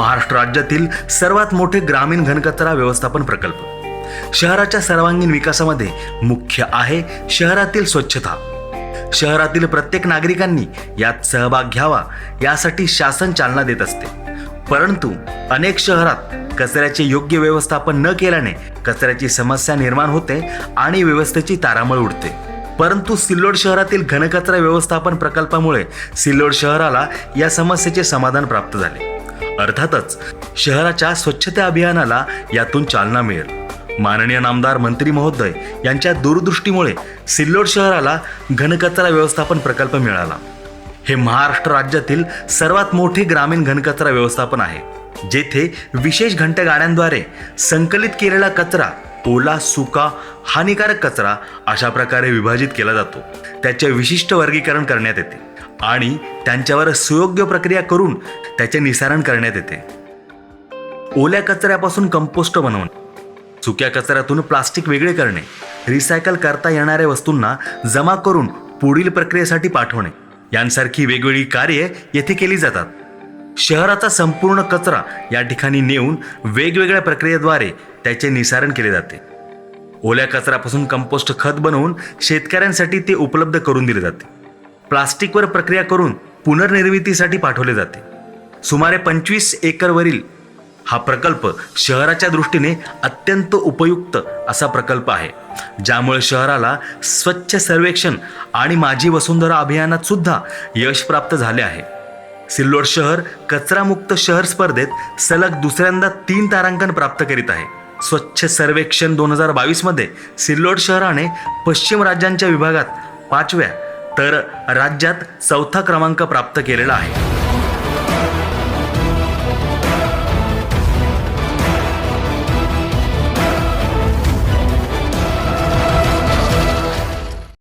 महाराष्ट्र राज्यातील सर्वात मोठे ग्रामीण घनकचरा व्यवस्थापन प्रकल्प. शहराच्या सर्वांगीण विकासामध्ये मुख्य आहे शहरातील स्वच्छता. शहरातील प्रत्येक नागरिकांनी यात सहभाग घ्यावा यासाठी शासन चालना देत असते. परंतु अनेक शहरात कचऱ्याचे योग्य व्यवस्थापन न केल्याने कचऱ्याची समस्या निर्माण होते आणि व्यवस्थेची तारांबळ उडते. परंतु सिल्लोड शहरातील घनकचरा व्यवस्थापन प्रकल्पामुळे सिल्लोड शहराला या समस्येचे समाधान प्राप्त झाले. अर्थातच शहराच्या स्वच्छता अभियानाला यातून चालना मिळेल. माननीय नामदार मंत्री महोदय यांच्या दूरदृष्टीमुळे सिल्लोड शहराला घनकचरा व्यवस्थापन प्रकल्प मिळाला. हे महाराष्ट्र राज्यातील सर्वात मोठे ग्रामीण घनकचरा व्यवस्थापन आहे जेथे विशेष घंटगाड्यांद्वारे संकलित केलेला कचरा ओला सुका हानिकारक कचरा अशा प्रकारे विभाजित केला जातो. त्याचे विशिष्ट वर्गीकरण करण्यात येते आणि त्यांच्यावर सुयोग्य प्रक्रिया करून त्याचे निसारण करण्यात येते. ओल्या कचऱ्यापासून कंपोस्ट बनवणे सुक्या कचऱ्यातून प्लास्टिक वेगळे करणे रिसायकल करता येणाऱ्या वस्तूंना जमा करून पुढील प्रक्रियेसाठी पाठवणे यांसारखी वेगवेगळी कार्ये येथे केली जातात. शहराचा संपूर्ण कचरा या ठिकाणी नेऊन वेगवेगळ्या प्रक्रियेद्वारे त्याचे निसारण केले जाते. ओल्या कचऱ्यापासून कंपोस्ट खत बनवून शेतकऱ्यांसाठी ते उपलब्ध करून दिले जाते. प्लास्टिकवर प्रक्रिया करून पुनर्निर्मितीसाठी पाठवले जाते. सुमारे पंचवीस एकरवरील हा प्रकल्प शहराच्या दृष्टीने अत्यंत उपयुक्त असा प्रकल्प आहे. ज्यामुळे शहराला स्वच्छ सर्वेक्षण आणि माझी वसुंधरा अभियानात सुद्धा यश प्राप्त झाले आहे. सिल्लोड शहर कचरामुक्त शहर स्पर्धेत सलग दुसऱ्यांदा तीन तारांकन प्राप्त करीत आहे. स्वच्छ सर्वेक्षण दोन हजार बावीसमध्ये सिल्लोड शहराने पश्चिम राज्यांच्या विभागात पाचव्या तर राज्यात चौथा क्रमांक प्राप्त केलेला आहे.